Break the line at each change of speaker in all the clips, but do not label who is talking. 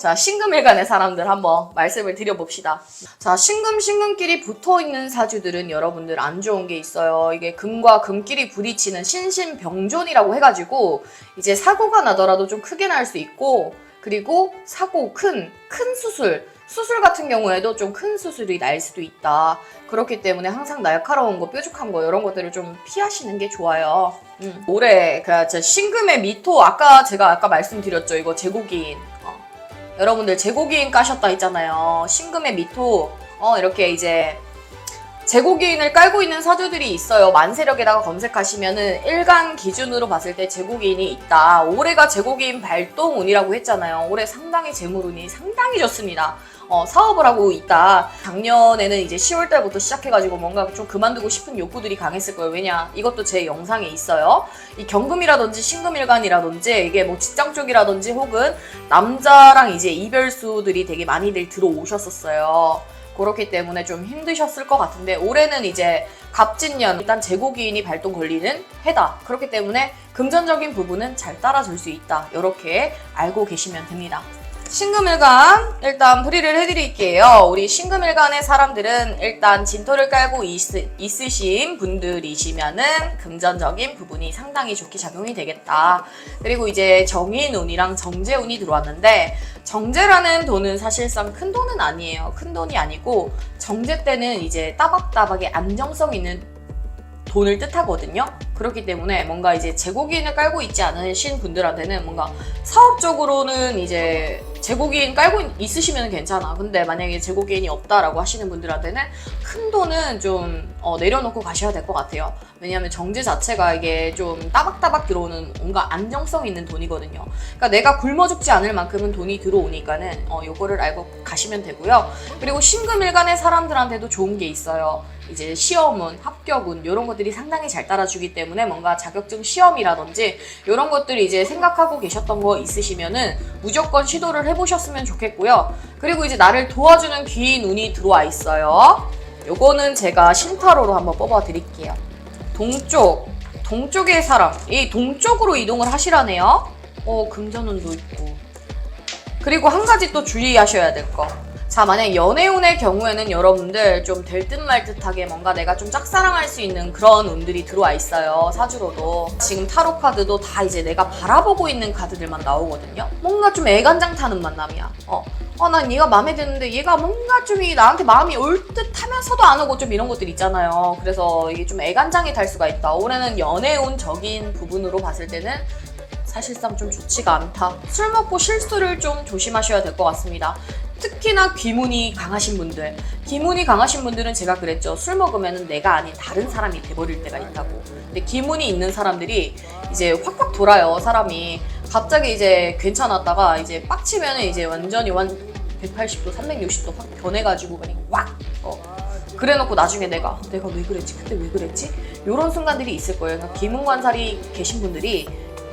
자, 신금일간의 사람들 한번 말씀을 드려봅시다. 자, 신금, 신금끼리 붙어 있는 사주들은 여러분들 안 좋은 게 있어요. 이게 금과 금끼리 부딪히는 신신병존이라고 해가지고, 이제 사고가 나더라도 좀 크게 날 수 있고, 그리고 사고, 큰, 큰 수술, 수술 같은 경우에도 좀 큰 수술이 날 수도 있다. 그렇기 때문에 항상 날카로운 거, 뾰족한 거, 이런 것들을 좀 피하시는 게 좋아요. 음. 올해, 그, 저 신금의 미토, 아까 제가 아까 말씀드렸죠. 이거 제국인. 어. 여러분들 제고기인 까셨다 했잖아요. 신금의 미토 어 이렇게 이제 제고기인을 깔고 있는 사주들이 있어요. 만세력에다가 검색하시면은 일간 기준으로 봤을 때 제고기인이 있다. 올해가 제고기인 발동운이라고 했잖아요. 올해 상당히 재물운이 상당히 좋습니다. 어, 사업을 하고 있다. 작년에는 이제 10월 달부터 시작해가지고 뭔가 좀 그만두고 싶은 욕구들이 강했을 거예요. 왜냐? 이것도 제 영상에 있어요. 이 경금이라든지 신금일간이라든지 이게 뭐 직장 쪽이라든지 혹은 남자랑 이제 이별수들이 되게 많이들 들어오셨었어요. 그렇기 때문에 좀 힘드셨을 것 같은데 올해는 이제 갑진년 일단 제고기인이 발동 걸리는 해다. 그렇기 때문에 금전적인 부분은 잘 따라줄 수 있다. 이렇게 알고 계시면 됩니다. 신금일간 일단 풀이를 해드릴게요. 우리 신금일간의 사람들은 일단 진토를 깔고 있, 있으 신 분들이시면은 금전적인 부분이 상당히 좋게 작용이 되겠다. 그리고 이제 정인운이랑 정제운이 들어왔는데 정제라는 돈은 사실상 큰 돈은 아니에요. 큰 돈이 아니고 정제 때는 이제 따박따박의 안정성 있는 돈을 뜻하거든요. 그렇기 때문에 뭔가 이제 제고기인을 깔고 있지 않으신 분들한테는 뭔가 사업적으로는 이제 제고기인 깔고 있으시면 괜찮아. 근데 만약에 제고기인이 없다라고 하시는 분들한테는 큰 돈은 좀 어, 내려놓고 가셔야 될 것 같아요. 왜냐하면 정제 자체가 이게 좀 따박따박 들어오는 뭔가 안정성 있는 돈이거든요. 그러니까 내가 굶어 죽지 않을 만큼은 돈이 들어오니까는 어, 요거를 알고 가시면 되고요. 그리고 신금일간의 사람들한테도 좋은 게 있어요. 이제 시험은 합격운 이런 것들이 상당히 잘 따라주기 때문에 뭔가 자격증 시험이라든지 이런 것들이 이제 생각하고 계셨던 거 있으시면은 무조건 시도를 해보셨으면 좋겠고요. 그리고 이제 나를 도와주는 귀인 운이 들어와 있어요. 요거는 제가 신타로로 한번 뽑아 드릴게요. 동쪽, 동쪽의 사람. 이 동쪽으로 이동을 하시라네요. 어, 금전운도 있고. 그리고 한 가지 또 주의하셔야 될 거. 자, 만약 연애운의 경우에는 여러분들 좀 될 듯 말 듯하게 뭔가 내가 좀 짝사랑할 수 있는 그런 운들이 들어와 있어요. 사주로도. 지금 타로 카드도 다 이제 내가 바라보고 있는 카드들만 나오거든요. 뭔가 좀 애간장 타는 만남이야. 어. 어, 난 얘가 마음에 드는데 얘가 뭔가 좀 이 나한테 마음이 올 듯 하면서도 안 오고 좀 이런 것들 있잖아요. 그래서 이게 좀 애간장이 탈 수가 있다. 올해는 연애운 적인 부분으로 봤을 때는 사실상 좀 좋지가 않다. 술 먹고 실수를 좀 조심하셔야 될 것 같습니다. 특히나 귀문이 강하신 분들. 기문이 강하신 분들은 제가 그랬죠. 술 먹으면 내가 아닌 다른 사람이 돼버릴 때가 있다고. 근데 기문이 있는 사람들이 이제 확확 돌아요, 사람이. 갑자기 이제 괜찮았다가 이제 빡치면 이제 완전히 완 180도, 360도 확 변해가지고 그냥 왁! 어. 그래 놓고 나중에 내가 내가 왜 그랬지? 그때 왜 그랬지? 이런 순간들이 있을 거예요. 그러니까 기문관살이 계신 분들이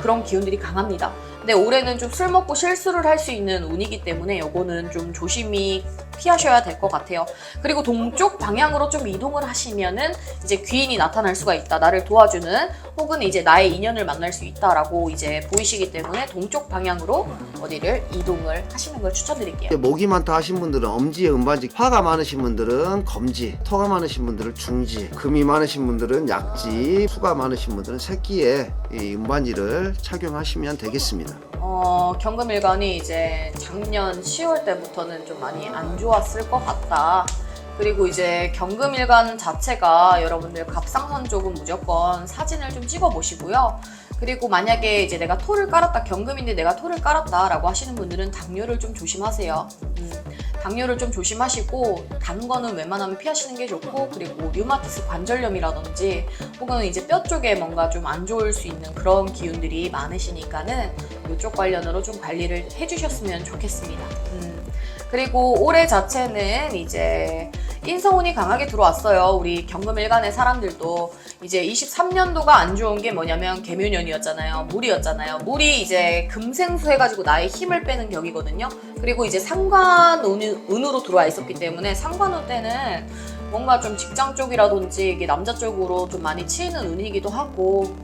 그런 기운들이 강합니다. 근데 올해는 좀 술 먹고 실수를 할 수 있는 운이기 때문에 요거는 좀 조심히 피하셔야 될 것 같아요. 그리고 동쪽 방향으로 좀 이동을 하시면은 이제 귀인이 나타날 수가 있다. 나를 도와주는 혹은 이제 나의 인연을 만날 수 있다라고 이제 보이시기 때문에 동쪽 방향으로 어디를 이동을 하시는 걸 추천드릴게요.
목이 많다 하신 분들은 엄지에 음반지, 화가 많으신 분들은 검지, 토가 많으신 분들은 중지, 금이 많으신 분들은 약지, 수가 많으신 분들은 새끼에 이 음반지를 착용하시면 되겠습니다.
어, 경금일간이 이제 작년 10월 때부터는 좀 많이 안 좋았을 것 같다. 그리고 이제 경금 일간 자체가 여러분들 갑상선 쪽은 무조건 사진을 좀 찍어 보시고요. 그리고 만약에 이제 내가 토를 깔았다, 경금인데 내가 토를 깔았다라고 하시는 분들은 당뇨를 좀 조심하세요. 음, 당뇨를 좀 조심하시고 단 거는 웬만하면 피하시는 게 좋고 그리고 류마티스 관절염이라든지 혹은 이제 뼈 쪽에 뭔가 좀 안 좋을 수 있는 그런 기운들이 많으시니까는 이쪽 관련으로 좀 관리를 해주셨으면 좋겠습니다. 음, 그리고 올해 자체는 이제 인성운이 강하게 들어왔어요. 우리 경금 일간의 사람들도 이제 23년도가 안 좋은 게 뭐냐면 개묘년이었잖아요. 물이었잖아요. 물이 이제 금생수 해가지고 나의 힘을 빼는 격이거든요. 그리고 이제 상관운으로 들어와 있었기 때문에 상관운 때는 뭔가 좀 직장 쪽이라든지 이게 남자 쪽으로 좀 많이 치이는 운이기도 하고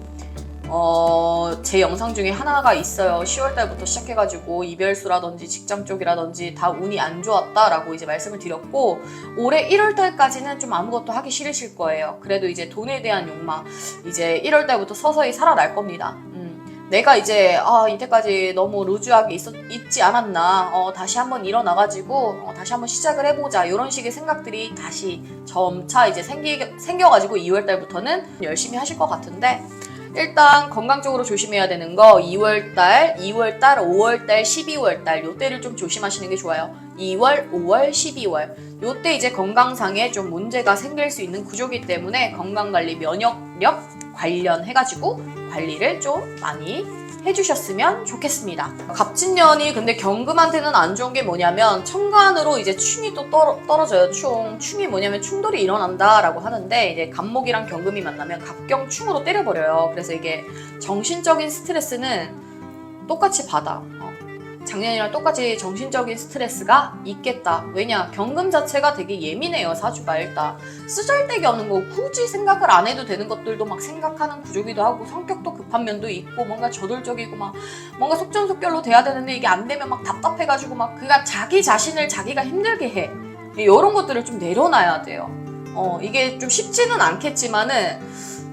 어, 제 영상 중에 하나가 있어요. 10월 달부터 시작해가지고 이별수라든지 직장 쪽이라든지 다 운이 안 좋았다라고 이제 말씀을 드렸고 올해 1월 달까지는 좀 아무것도 하기 싫으실 거예요. 그래도 이제 돈에 대한 욕망 이제 1월 달부터 서서히 살아날 겁니다. 음, 내가 이제 아 이때까지 너무 루즈하게 있었, 있지 않았나 어, 다시 한번 일어나가지고 어, 다시 한번 시작을 해보자 이런 식의 생각들이 다시 점차 이제 생기, 생겨가지고 2월달부터는 열심히 하실 것 같은데 일단 건강 쪽으로 조심해야 되는 거 2월달, 2월달, 5월달, 12월달 요때를 좀 조심하시는 게 좋아요. 2월, 5월, 12월 요때 이제 건강상에 좀 문제가 생길 수 있는 구조기 때문에 건강관리, 면역력 관련해가지고 관리를 좀 많이 해주셨으면 좋겠습니다. 갑진년이 근데 경금한테는 안 좋은 게 뭐냐면 천간으로 이제 충이 또 떨어, 떨어 져요. 충. 충이 뭐냐면 충돌이 일어난다라고 하는데 이제 갑목이랑 경금이 만나면 갑경충으로 때려버려요. 그래서 이게 정신적인 스트레스는 똑같이 받아. 어. 작년이랑 똑같이 정신적인 스트레스가 있겠다. 왜냐? 경금 자체가 되게 예민해요, 사주가 일단. 쓰잘데기 없는 거 굳이 생각을 안 해도 되는 것들도 막 생각하는 구조기도 하고 성격도 급한 면도 있고 뭔가 저돌적이고 막 뭔가 속전속결로 돼야 되는데 이게 안 되면 막 답답해가지고 막 그가 자기 자신을 자기가 힘들게 해. 이런 것들을 좀 내려놔야 돼요. 어, 이게 좀 쉽지는 않겠지만은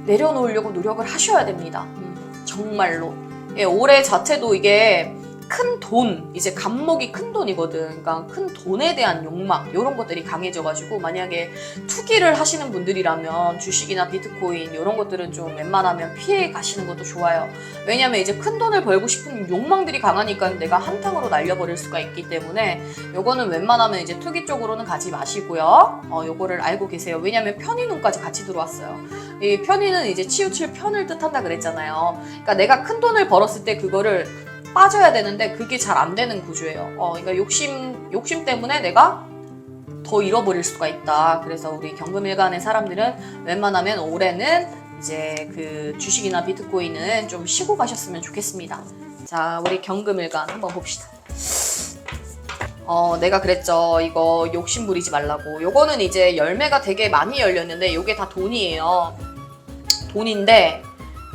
내려놓으려고 노력을 하셔야 됩니다. 음, 정말로. 예, 올해 자체도 이게 큰 돈, 이제 감목이 큰 돈이거든. 그러니까 큰 돈에 대한 욕망, 이런 것들이 강해져가지고, 만약에 투기를 하시는 분들이라면 주식이나 비트코인, 이런 것들은 좀 웬만하면 피해 가시는 것도 좋아요. 왜냐면 이제 큰 돈을 벌고 싶은 욕망들이 강하니까 내가 한탕으로 날려버릴 수가 있기 때문에, 요거는 웬만하면 이제 투기 쪽으로는 가지 마시고요. 어, 요거를 알고 계세요. 왜냐면 편의눈까지 같이 들어왔어요. 이 편의는 이제 치우칠 편을 뜻한다 그랬잖아요. 그러니까 내가 큰 돈을 벌었을 때 그거를 빠져야 되는데 그게 잘 안 되는 구조예요. 어, 그러니까 욕심 욕심 때문에 내가 더 잃어버릴 수가 있다. 그래서 우리 경금일간의 사람들은 웬만하면 올해는 이제 그 주식이나 비트코인은 좀 쉬고 가셨으면 좋겠습니다. 자, 우리 경금일간 한번 봅시다. 어, 내가 그랬죠. 이거 욕심 부리지 말라고. 요거는 이제 열매가 되게 많이 열렸는데 요게 다 돈이에요. 돈인데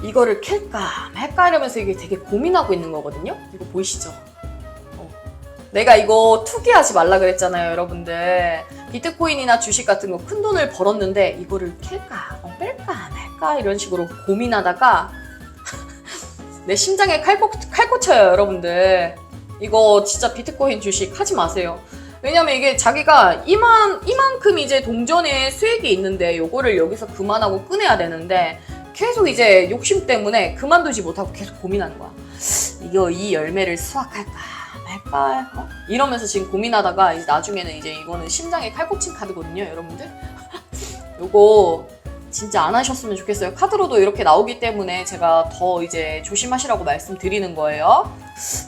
이거를 캘까 말까 이러면서 이게 되게 고민하고 있는 거거든요. 이거 보이시죠? 어. 내가 이거 투기하지 말라 그랬잖아요, 여러분들. 비트코인이나 주식 같은 거 큰 돈을 벌었는데 이거를 캘까 어, 뺄까 말까 이런 식으로 고민하다가 내 심장에 칼, 꽂, 칼 꽂혀요, 여러분들. 이거 진짜 비트코인 주식 하지 마세요. 왜냐면 이게 자기가 이만, 이만큼 이제 동전에 수익이 있는데 요거를 여기서 그만하고 꺼내야 되는데 계속 이제 욕심 때문에 그만두지 못하고 계속 고민하는 거야. 이거 이 열매를 수확할까 말까 어? 이러면서 지금 고민하다가 이제 나중에는 이제 이거는 심장에 칼 꽂힌 카드거든요, 여러분들. 요거 진짜 안 하셨으면 좋겠어요. 카드로도 이렇게 나오기 때문에 제가 더 이제 조심하시라고 말씀드리는 거예요.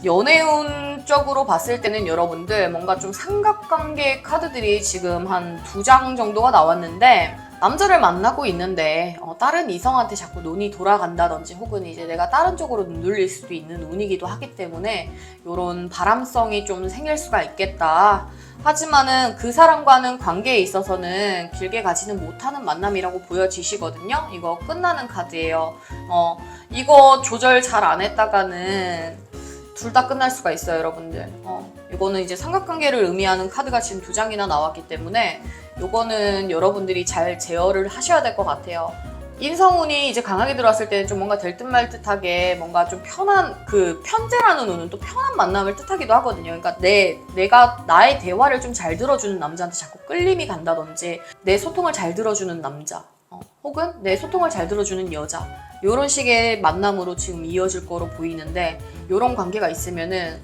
연애운 쪽으로 봤을 때는 여러분들 뭔가 좀 삼각관계 카드들이 지금 한 두 장 정도가 나왔는데 남자를 만나고 있는데 어, 다른 이성한테 자꾸 눈이 돌아간다든지 혹은 이제 내가 다른 쪽으로 눈 돌릴 수도 있는 운이기도 하기 때문에 이런 바람성이 좀 생길 수가 있겠다. 하지만은 그 사람과는 관계에 있어서는 길게 가지는 못하는 만남이라고 보여지시거든요. 이거 끝나는 카드예요. 어, 이거 조절 잘 안 했다가는 둘 다 끝날 수가 있어요, 여러분들. 어, 이거는 이제 삼각관계를 의미하는 카드가 지금 두 장이나 나왔기 때문에 이거는 여러분들이 잘 제어를 하셔야 될 것 같아요. 인성운이 이제 강하게 들어왔을 때는 좀 뭔가 될 듯 말 듯하게 뭔가 좀 편한 그 편재라는 운은 또 편한 만남을 뜻하기도 하거든요. 그러니까 내 내가 나의 대화를 좀 잘 들어주는 남자한테 자꾸 끌림이 간다든지 내 소통을 잘 들어주는 남자 어, 혹은 내 소통을 잘 들어주는 여자 이런 식의 만남으로 지금 이어질 거로 보이는데 이런 관계가 있으면은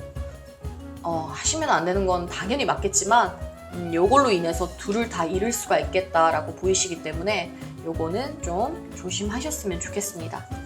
어, 하시면 안 되는 건 당연히 맞겠지만 음, 요걸로 인해서 둘을 다 잃을 수가 있겠다라고 보이시기 때문에 요거는 좀 조심하셨으면 좋겠습니다.